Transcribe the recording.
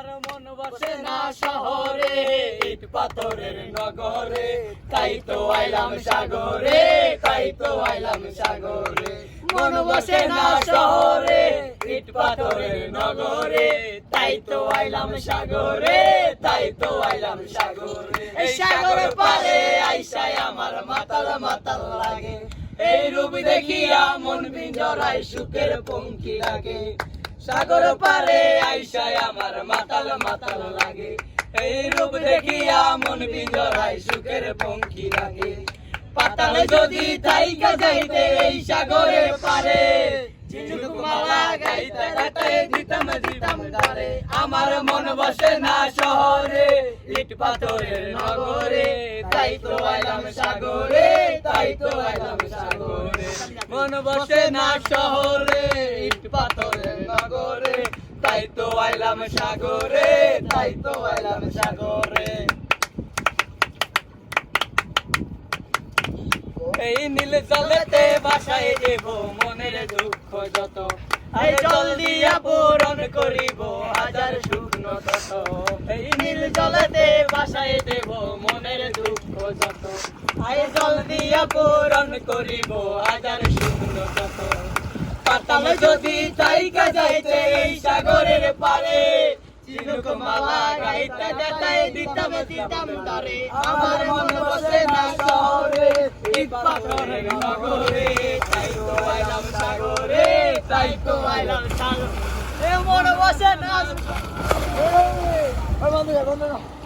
আমার মন বসে না শহরে, ইট পাথরের নগরে, তাই তো আইলাম সাগরে, তাই তো আইলাম সাগরে। মন বসে না শহরে, ইট পাথরের নগরে, তাই তো আইলাম সাগরে, তাই তো আইলাম সাগরে। এই সাগরে পারে আইসায় আমার মাতাল মাতাল লাগে। এই রূপ দেখিয়া মন পিঞ্জরায় সুখের পঙ্কি লাগে। সাগর পারে আইসায় আমার মাতাল মাতাল লাগে। এই রূপ দেখিয়া মন পিঞ্জরায় সুখের পঙ্কি লাগে। পাতালে যদি তাইকা যাইতে এই সাগরের পারে আমার মন বসে না শহরে, ইট পাথরের নগরে। তাই তো আইলাম সাগরে, তাই তো আইলাম সাগরে। মন বসে না শহরে, ইট আইলাম সাগরে, তাই তো আইলাম সাগরে। এই নীল জলেতে বাসায় দেব মনের দুঃখ যত। এই জল দিয়া পূরণ করিব হাজার শুকনো তত। এই নীল জলেতে বাসায় দেব মনের দুঃখ যত। এই জল দিয়া পূরণ করিব হাজার শুকনো তত। পাতালে যদি তাইকা যাইতে সাগরের পারে। চিনুক মালা গাইতে গাইতে দিতাম দিতাম তারে আমার মন বসে না শহরে। এই পাথরের নগরে। তাই তো আইলাম সাগরে। তাই তো আইলাম সাগরে। মন বসে না বন্ধু বন্ধু